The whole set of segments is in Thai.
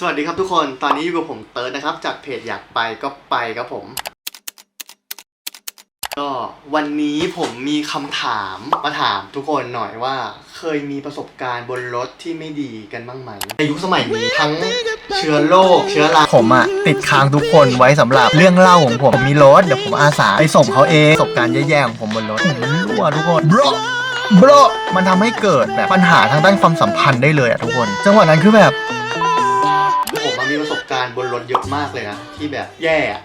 สวัสดีครับทุกคน ตอนนี้อยู่กับผมเติร์ดนะครับ จากเพจอยากไปก็ไปครับผม ก็วันนี้ผมมีคำถามมาถามทุกคนหน่อยว่า เคยมีประสบการณ์บนรถที่ไม่ดีกันบ้างไหมในยุคสมัยนี้ทั้งเชื้อโรคเชื้อราผมอะติดค้างทุกคนไว้สำหรับเรื่องเล่าของผมผมมีรถเดี๋ยวผมอาสาไปส่งเขาเองประสบการณ์แย่ๆของผมบนรถมันรั่วทุกคน bro bro มันทำให้เกิดแบบปัญหาทางด้านความสัมพันธ์ได้เลยอะทุกคน จังหวะนั้นคือแบบ ผมมันมีประสบการณ์บนรถเยอะมากเลยนะที่แบบแย่อะ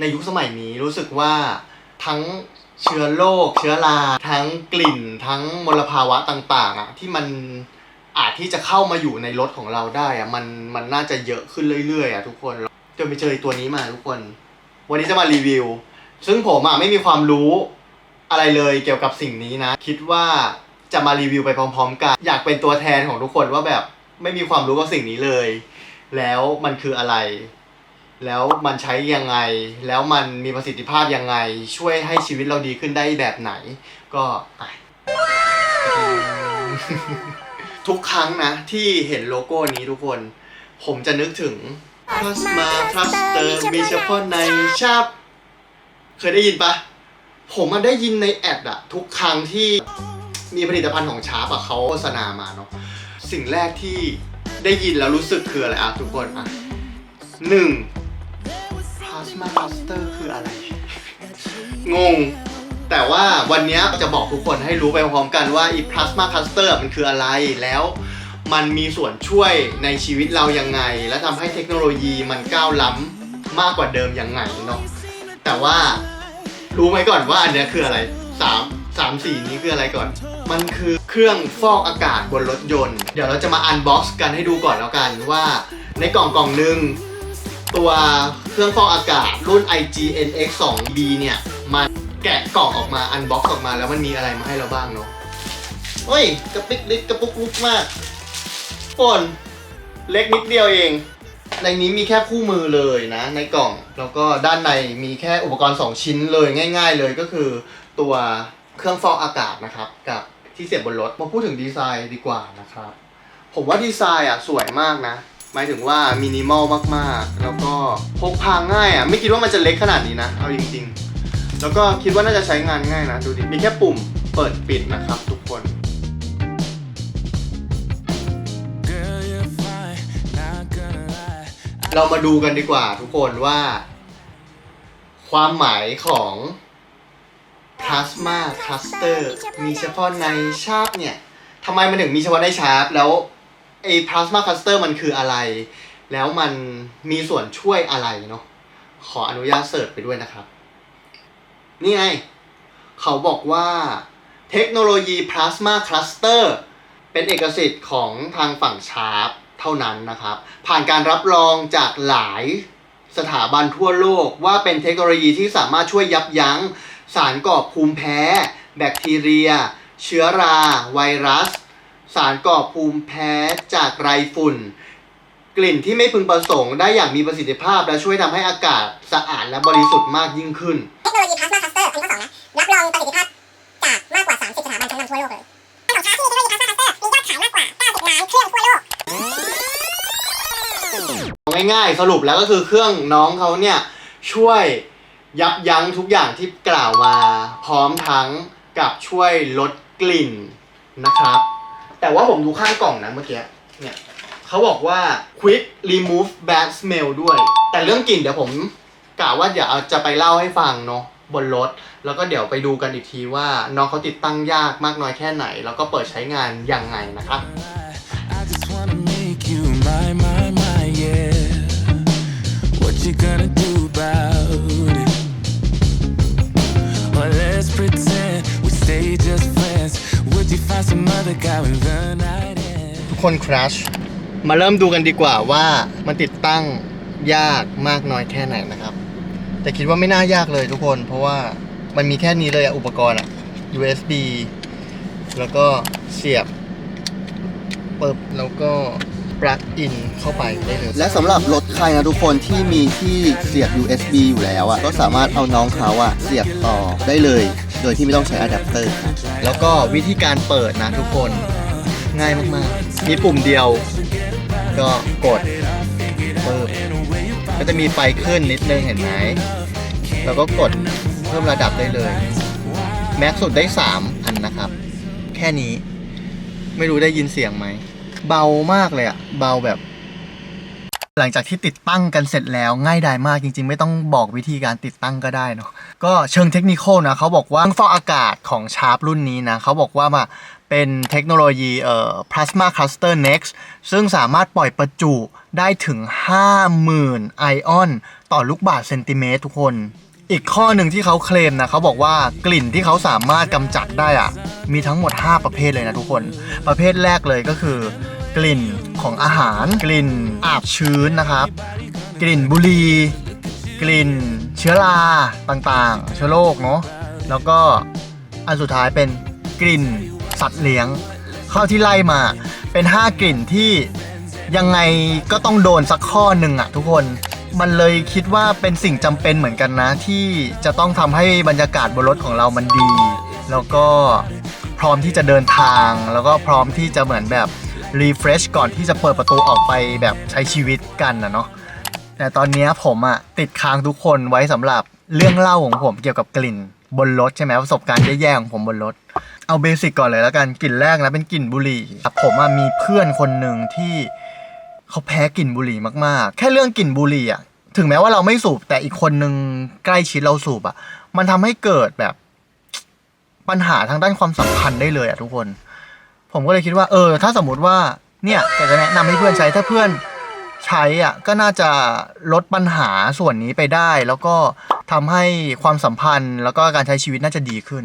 ในยุคสมัยนี้รู้สึกว่าทั้งเชื้อโรคเชื้อราทั้งกลิ่น ทั้งมลภาวะต่างๆอะที่มันอาจที่จะเข้ามาอยู่ในรถของเราได้อะมันมันน่าจะเยอะขึ้นเรื่อยๆอะทุกคนจนไปเจอตัวนี้มาทุกคน วันนี้จะมารีวิว ซึ่งผมอะไม่มีความรู้อะไรเลยเกี่ยวกับสิ่งนี้นะ คิดว่าจะมารีวิวไปพร้อม ๆ กัน อยากเป็นตัวแทนของทุกคนว่าแบบ ไม่มีความรู้กับสิ่งนี้เลย แล้วมันคืออะไร แล้วมันใช้ยังไง แล้วมันมีประสิทธิภาพยังไง ช่วยให้ชีวิตเราดีขึ้นได้แบบไหน ก็ทุกครั้งนะ ที่เห็นโลโก้นี้ทุกคน ผมจะนึกถึง Plasma Cluster มีเฉพาะในชับ เคยได้ยินปะ ผมมันได้ยินในแอดอะทุกครั้งที่มีผลิตภัณฑ์ของชาร์ปอะเขาโฆษณามาเนาะ สิ่งแรกที่ได้ยินแล้วรู้สึกคืออะไรอะทุกคนอะหนึ่ง plasma cluster คืออะไร งง แต่ว่าวันนี้จะบอกทุกคนให้รู้ไปพร้อมกันว่าอี plasma cluster มันคืออะไรแล้วมันมีส่วนช่วยในชีวิตเรายังไง และทำให้เทคโนโลยีมันก้าวล้ำมากกว่าเดิมยังไงเนาะแต่ว่ารู้ไหมก่อนว่าอันนี้คืออะไรสามสามสี่นี้คืออะไรก่อน มันคือเครื่องฟอกอากาศบนรถยนต์ เดี๋ยวเราจะมาอันบ็อกซ์กันให้ดูก่อนแล้วกันว่าในกล่องกล่องหนึ่งตัวเครื่องฟอกอากาศรุ่น IGNX 2B เนี่ยมันแกะกล่องออกมาอันบ็อกซ์ออกมาแล้วมันมีอะไรมาให้เราบ้างเนาะเฮ้ยกระปิกลิกกระปุกลุกมากฝนเล็กนิดเดียวเอง ในนี้มีแค่คู่มือเลยนะ ในกล่อง แล้วก็ด้านในมีแค่อุปกรณ์ 2 ชิ้นเลยง่าย ๆ เลยก็คือตัว เครื่องฟอกอากาศนะครับกับที่เสียบบนรถมาพูดถึงดีไซน์ดีกว่านะครับ ผมว่าดีไซน์อะสวยมากนะ หมายถึงว่ามินิมอลมากๆ แล้วก็พกพาง่ายอะไม่คิดว่ามันจะเล็กขนาดนี้นะเอาจริงๆ แล้วก็คิดว่าน่าจะใช้งานง่ายนะดูดิมีแค่ปุ่มเปิดปิดนะครับทุกคนเรามาดูกันดีกว่าทุกคนว่า ความหมายของ plasma cluster มีเฉพาะในชาร์ปเนี่ยทำไมมันถึงมีเฉพาะในชาร์ปแล้วไอ้ plasma cluster มันคืออะไร แล้วมันมีส่วนช่วยอะไรเนาะขออนุญาตเสิร์ชไปด้วยนะครับ นี่ไง เขาบอกว่าเทคโนโลยี plasma cluster เป็นเอกสิทธิ์ของทางฝั่งชาร์ปเท่านั้นนะครับ ผ่านการรับรองจากหลายสถาบันทั่วโลกว่าเป็นเทคโนโลยีที่สามารถช่วยยับยั้ง สารก่อภูมิแพ้ แบคทีเรีย เชื้อรา ไวรัส สารก่อภูมิแพ้จากไรฝุ่น กลิ่นที่ไม่พึงประสงค์ได้อย่างมีประสิทธิภาพ และช่วยทำให้อากาศสะอาดและบริสุทธิ์มากยิ่งขึ้น เทคโนโลยี Plasma Cluster อันนี้ข้อสองนะ รับรองประสิทธิภาพจากมากกว่า 30 สถาบันชั้นนำทั่วโลกเลยของชาร์จที่เทคโนโลยี Plasma Cluster มียอดขายมากกว่า 90 ล้านเครื่องทั่วโลก ง่ายๆสรุปแล้วก็คือเครื่องน้องเขาเนี่ยช่วย ยับยั้งทุกอย่างที่กล่าวมา พร้อมทั้งกับช่วยลดกลิ่นนะครับ แต่ว่าผมดูข้างกล่องนะเมื่อกี้เนี่ยเขาบอกว่า quick remove bad smell ด้วย แต่เรื่องกลิ่นเดี๋ยวผมกะว่าเดี๋ยวจะไปเล่าให้ฟังเนาะบนรถ แล้วก็เดี๋ยวไปดูกันอีกทีว่าน้องเขาติดตั้งยากมากน้อยแค่ไหน แล้วก็เปิดใช้งานยังไงนะครับ you gonna do ทุกคนครัชมาเริ่มดูกันดีกว่าว่ามันติดตั้งยากมากน้อยแค่ไหนนะครับ แต่คิดว่าไม่น่ายากเลยทุกคน เพราะว่ามันมีแค่นี้เลยอะอุปกรณ์อะ USB แล้วก็เสียบปึบแล้วก็ ปลั๊กอินเข้าไปได้เลยและสำหรับรถใครนะทุกคนที่มีที่เสียบ USB อยู่แล้วอะก็สามารถเอาน้องเขาอะเสียบต่อได้เลย โดยที่ไม่ต้องใช้อะแดปเตอร์ครับแล้วก็วิธีการเปิดนะทุกคนง่ายมากๆ มีปุ่มเดียว ก็กดปึ๊บก็จะมีไฟขึ้นนิดนึงเห็นไหมแล้วก็กดเพิ่มระดับได้เลย แม็กสุดได้3อันนะครับ แค่นี้ไม่รู้ได้ยินเสียงไหม เบามากเลยอะเบาแบบ หลังจากที่ติดตั้งกันเสร็จแล้วง่ายดายมากจริง ๆ ไม่ต้องบอกวิธีการติดตั้งก็ได้เนาะก็เชิงเทคนิคนะเขาบอกว่าเครื่องฟอกอากาศของชาร์ปรุ่นนี้นะเขาบอกว่ามาเป็นเทคโนโลยีเอ่อ plasma cluster next ซึ่งสามารถปล่อยประจุได้ถึง 50,000 ไอออน ต่อลูกบาศก์เซนติเมตรทุกคน อีกข้อหนึ่งที่เขาเคลมนะเขาบอกว่ากลิ่นที่เขาสามารถกำจัดได้อะมีทั้งหมด 5 ประเภทเลยนะทุกคน ประเภทแรกเลยก็คือ กลิ่นของอาหาร กลิ่นอาบชื้นนะครับ กลิ่นบุหรี่กลิ่นเชื้อราต่างๆ เชื้อโรคเนาะแล้วก็อันสุดท้ายเป็นกลิ่นสัตว์เลี้ยง ข้อที่ไล่มาเป็น 5 กลิ่นที่ยังไงก็ต้องโดนสักข้อหนึ่งอะทุกคนมันเลยคิดว่าเป็นสิ่งจำเป็นเหมือนกันนะ ที่จะต้องทำให้บรรยากาศบนรถของเรามันดี แล้วก็พร้อมที่จะเดินทาง แล้วก็พร้อมที่จะเหมือนแบบ รีเฟรชก่อนที่จะเปิดประตูออกไปแบบใช้ชีวิตกันนะเนาะแต่ตอนนี้ผมอะติดค้างทุกคนไว้สำหรับเรื่องเล่าของผมเกี่ยวกับกลิ่นบนรถใช่ไหมประสบการณ์แย่ๆของผมบนรถ เอาเบสิกก่อนเลยแล้วกันกลิ่นแรกนะเป็นกลิ่นบุหรี่ผมอะมีเพื่อนคนหนึ่งที่เขาแพ้กลิ่นบุหรี่มากๆ แค่เรื่องกลิ่นบุหรี่อะถึงแม้ว่าเราไม่สูบแต่อีกคนหนึ่งใกล้ชิดเราสูบอะมันทำให้เกิดแบบปัญหาทางด้านความสัมพันธ์ได้เลยอะทุกคน ผมก็เลยคิดว่าเออ ถ้าสมมติว่าเนี่ยอยากจะแนะนำให้เพื่อนใช้ถ้าเพื่อนใช้อะก็น่าจะลดปัญหาส่วนนี้ไปได้ แล้วก็ทำให้ความสัมพันธ์ แล้วก็การใช้ชีวิตน่าจะดีขึ้น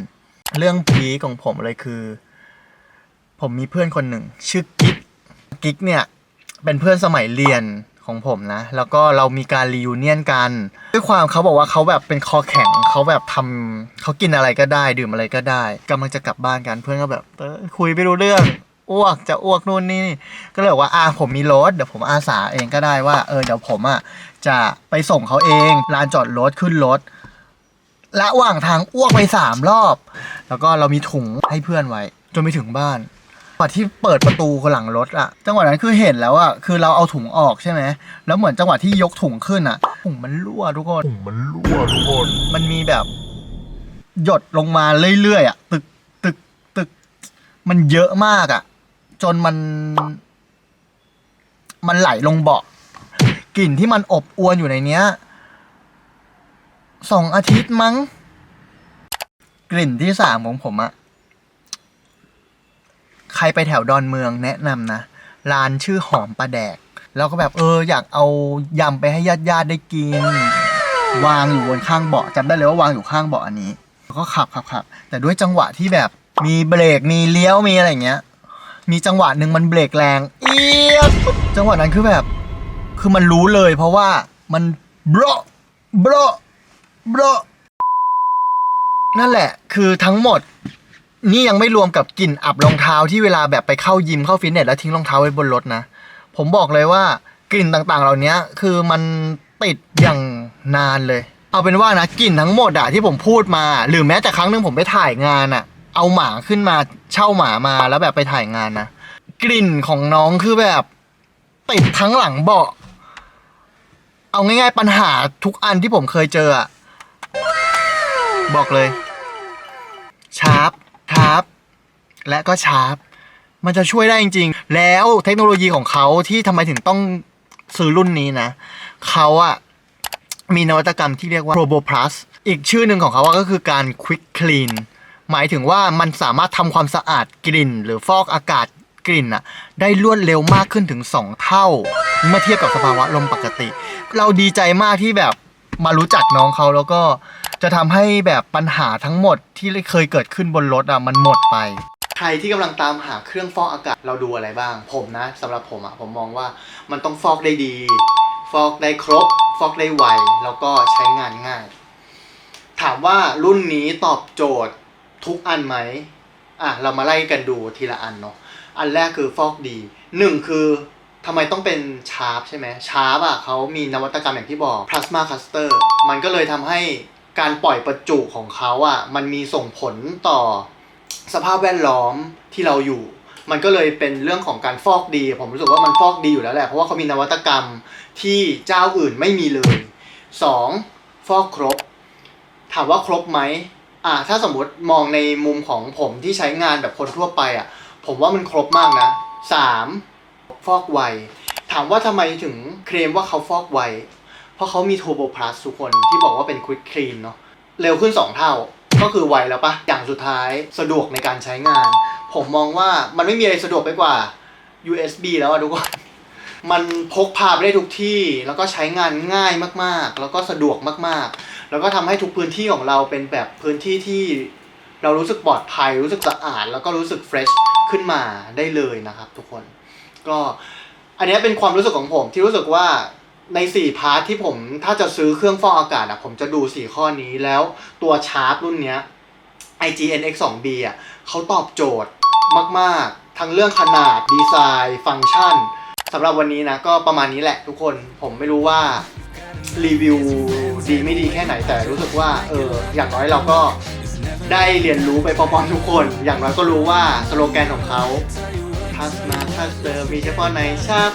เรื่องพีคของผมเลยคือ ผมมีเพื่อนคนหนึ่ง ชื่อกิ๊กกิ๊กเนี่ย เป็นเพื่อนสมัยเรียน ของผมนะ แล้วก็เรามีการรียูเนียนกัน ด้วยความเขาบอกว่าเขาแบบเป็นคอแข็งเขาแบบทำเขากินอะไรก็ได้ดื่มอะไรก็ได้กำลังจะกลับบ้านกันเพื่อนก็แบบเออคุยไม่รู้เรื่องอ้วกจะอ้วกนู่นนี่ก็เลยบอกว่าอ่าผมมีรถเดี๋ยวผมอาสาเองก็ได้ว่าเออเดี๋ยวผมอะจะไปส่งเขาเองลานจอดรถขึ้นรถระหว่างทางอ้วกไปสามรอบ แล้วก็เรามีถุงให้เพื่อนไว้ จนไปถึงบ้าน จังหวะที่เปิดประตูหลังรถอะจังหวะนั้นคือเห็นแล้วอะคือเราเอาถุงออกใช่ไหมแล้วเหมือนจังหวะที่ยกถุงขึ้นอะถุงมันรั่วทุกคนถุงมันรั่วทุกคนมันมีแบบ หยดลงมาเรื่อยๆอะตึกตึกตึก มันเยอะมากอะจนมัน มันไหลลงเบาะกลิ่นที่มันอบอวนอยู่ในเนี้ยสองอาทิตย์มั้ง กลิ่นที่สามของผมอะ ใครไปแถวดอนเมืองแนะนำนะ ร้านชื่อหอมปลาแดก แล้วก็แบบเอออยากเอายำไปให้ญาติญาติได้กิน วางอยู่บนข้างเบาะจำได้เลยว่าวางอยู่ข้างเบาะอันนี้แล้วก็ขับขับขับแต่ด้วยจังหวะที่แบบมีเบรกมีเลี้ยวมีอะไรเงี้ย มีจังหวะหนึ่งมันเบรกแรง เอียดจังหวะนั้นคือแบบ คือมันรู้เลย เพราะว่ามันโบรโบรโบรนั่นแหละ คือทั้งหมด นี่ยังไม่รวมกับกลิ่นอับรองเท้าที่เวลาแบบไปเข้ายิมเข้าฟิตเนสแล้วทิ้งรองเท้าไว้บนรถนะ ผมบอกเลยว่ากลิ่นต่างๆ เหล่านี้คือมันติดอย่างนานเลย เอาเป็นว่านะกลิ่นทั้งหมดอะที่ผมพูดมา หรือแม้แต่ครั้งหนึ่งผมไปถ่ายงานอะเอาหมาขึ้นมาเช่าหมามาแล้วแบบไปถ่ายงานนะกลิ่นของน้องคือแบบติดทั้งหลังเบาะเอาง่ายๆปัญหาทุกอันที่ผมเคยเจออะบอกเลย ชาร์ป ชาร์ปและก็ชาร์ปมันจะช่วยได้จริง ๆ แล้วเทคโนโลยีของเขาที่ทำไมถึงต้องซื้อรุ่นนี้นะ เขาอะมีนวัตกรรมที่เรียกว่า Robo Plus อีกชื่อหนึ่งของเขาก็คือการ Quick Clean หมายถึงว่ามันสามารถทำความสะอาดกลิ่น หรือฟอกอากาศกลิ่นอะได้รวดเร็วมากขึ้นถึง 2 เท่า เมื่อเทียบกับสภาวะลมปกติ เราดีใจมากที่แบบ มารู้จักน้องเขาแล้วก็จะทำให้แบบปัญหาทั้งหมดที่เคยเกิดขึ้นบนรถอะมันหมดไป ใครที่กำลังตามหาเครื่องฟอกอากาศเราดูอะไรบ้าง ผมนะสำหรับผมอะผมมองว่ามันต้องฟอกได้ดี ฟอกได้ครบ ฟอกได้ไวแล้วก็ใช้งานง่าย ถามว่ารุ่นนี้ตอบโจทย์ทุกอันไหมอะเรามาไล่กันดูทีละอันเนาะอันแรกคือฟอกดีหนึ่งคือ ทำไมต้องเป็นชาร์ปใช่ไหมชาร์ปอะเขามีนวัตกรรมอย่างที่บอก plasma cluster มันก็เลยทำให้การปล่อยประจุของเขาอะมันมีส่งผลต่อสภาพแวดล้อมที่เราอยู่ มันก็เลยเป็นเรื่องของการฟอกดี ผมรู้สึกว่ามันฟอกดีอยู่แล้วแหละ เพราะว่าเขามีนวัตกรรมที่เจ้าอื่นไม่มีเลย 2. ฟอกครบ ถามว่าครบไหมอ่าถ้าสมมติมองในมุมของผมที่ใช้งานแบบคนทั่วไปอะ ผมว่ามันครบมากนะ 3. ฟอกไว ถามว่าทำไมถึงเคลมว่าเขาฟอกไว เพราะเขามี Turbo Plus ทุกคนที่บอกว่าเป็น Quick Clean เนาะเร็วขึ้น 2 เท่า ก็คือไวแล้วปะอย่างสุดท้ายสะดวกในการใช้งาน ผมมองว่ามันไม่มีอะไรสะดวกไปกว่า USB แล้วอะทุกคนมันพกพาไปได้ทุกที่ แล้วก็ใช้งานง่ายมากๆ แล้วก็สะดวกมากๆ แล้วก็ทำให้ทุกพื้นที่ของเราเป็นแบบพื้นที่ที่เรารู้สึกปลอดภัย รู้สึกสะอาด แล้วก็รู้สึกเฟรชขึ้นมาได้เลยนะครับทุกคน ก็อันนี้เป็นความรู้สึกของผมที่รู้สึกว่าใน 4 พาร์ทที่ผมถ้าจะซื้อเครื่องฟอกอากาศอะผมจะดู 4 ข้อนี้แล้วตัวชาร์ปรุ่นเนี้ย IGN X2B อะเขาตอบโจทย์มาก ๆ ทั้งเรื่องขนาดดีไซน์ ฟังก์ชันสำหรับวันนี้นะ ก็ประมาณนี้แหละทุกคนผมไม่รู้ว่ารีวิวดีไม่ดีแค่ไหนแต่รู้สึกว่าเอออย่างน้อยเราก็ได้เรียนรู้ไปพร้อมๆทุกคน อย่างน้อยก็รู้ว่าสโลแกนของเขา ทัสมาทัสเตอร์มีเฉพาะในชาบ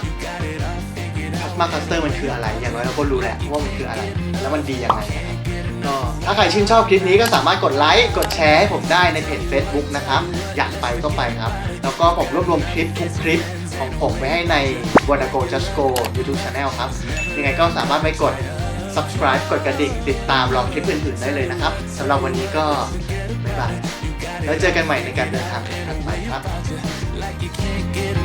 ทัสมาทัสเตอร์มันคืออะไร อย่างน้อยเราก็รู้แหละว่ามันคืออะไร แล้วมันดียังไงนะครับก็ถ้าใครชื่นชอบคลิปนี้ก็สามารถกดไลค์ กดแชร์ให้ผมได้ในเพจ Facebook นะครับ อยากไปก็ไปครับ แล้วก็ผมรวบรวมคลิปทุกคลิปของผมไว้ให้ใน w a n n a Go Just Go YouTube Channel ครับ ยังไงก็สามารถไปกด subscribe กดกระดิ่ง ติดตามรอคลิปอื่นๆได้เลยนะครับสำหรับวันนี้ก็บ๊ายบาย แล้วเจอกันใหม่ในการเดินทางถัดไปครับ you can't get